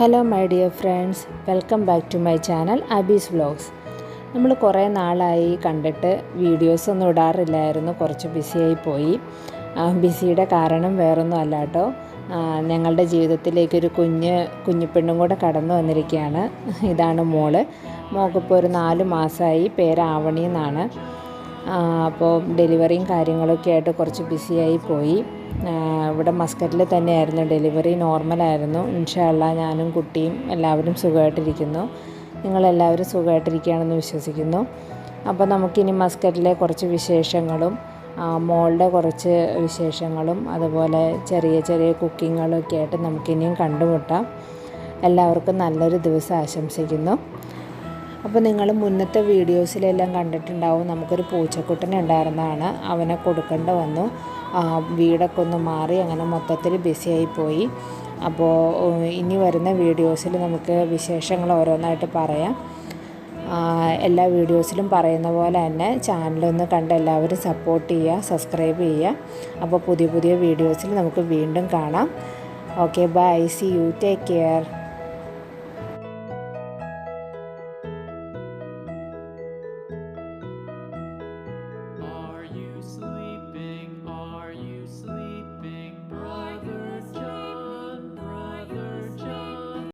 Hello my dear friends welcome back to my channel Abee's vlogs നമ്മൾ കുറേ നാളായി കണ്ടിട്ട് വീഡിയോസ് ഒന്നും ഇടാറില്ലായിരുന്നു. കുറച്ച് ബിസിയായി പോയി. ബിസിയുടെ കാരണം വേറൊന്നും അല്ല കേട്ടോ. ഞങ്ങളുടെ ഞങ്ങളുടെ ജീവിതത്തിലേക്കൊരു കുഞ്ഞ് കുഞ്ഞിപ്പെണ്ണും കൂടെ കടന്നു വന്നിരിക്കുകയാണ്. ഇതാണ് മോൾ. മോക്കിപ്പോൾ ഒരു നാല് മാസമായി പേര് ആവണി എന്നാണ്. അപ്പോൾ ഡെലിവറിയും കാര്യങ്ങളൊക്കെ ആയിട്ട് കുറച്ച് ബിസിയായി പോയി. ഇവിടെ മസ്കറ്റിൽ തന്നെയായിരുന്നു ഡെലിവറി നോർമലായിരുന്നു. ഇൻഷാല്ല ഞാനും കുട്ടിയും എല്ലാവരും സുഖമായിട്ടിരിക്കുന്നു. നിങ്ങളെല്ലാവരും സുഖമായിട്ടിരിക്കുകയാണെന്ന് വിശ്വസിക്കുന്നു. അപ്പോൾ നമുക്കിനി മസ്കറ്റിലെ കുറച്ച് വിശേഷങ്ങളും മോളുടെ കുറച്ച് വിശേഷങ്ങളും അതുപോലെ ചെറിയ ചെറിയ കുക്കിങ്ങുകളൊക്കെ ആയിട്ട് നമുക്കിനിയും കണ്ടുമുട്ടാം. എല്ലാവർക്കും നല്ലൊരു ദിവസം ആശംസിക്കുന്നു. അപ്പോൾ നിങ്ങൾ മുന്നത്തെ വീഡിയോസിലെല്ലാം കണ്ടിട്ടുണ്ടാവും. നമുക്കൊരു പൂച്ചക്കുട്ടനെ ഉണ്ടായിരുന്നതാണ് അവനെ കൊടുക്കേണ്ട വന്നു. വീടൊക്കെ ഒന്ന് മാറി അങ്ങനെ മൊത്തത്തിൽ ബിസിയായി പോയി. അപ്പോൾ ഇനി വരുന്ന വീഡിയോസിൽ നമുക്ക് വിശേഷങ്ങൾ ഓരോന്നായിട്ട് പറയാം. എല്ലാ വീഡിയോസിലും പറയുന്ന പോലെ തന്നെ ചാനലൊന്ന് കണ്ട് എല്ലാവരും സപ്പോർട്ട് ചെയ്യുക സബ്സ്ക്രൈബ് ചെയ്യുക. അപ്പോൾ പുതിയ പുതിയ വീഡിയോസിൽ നമുക്ക് വീണ്ടും കാണാം. Okay bye see you take care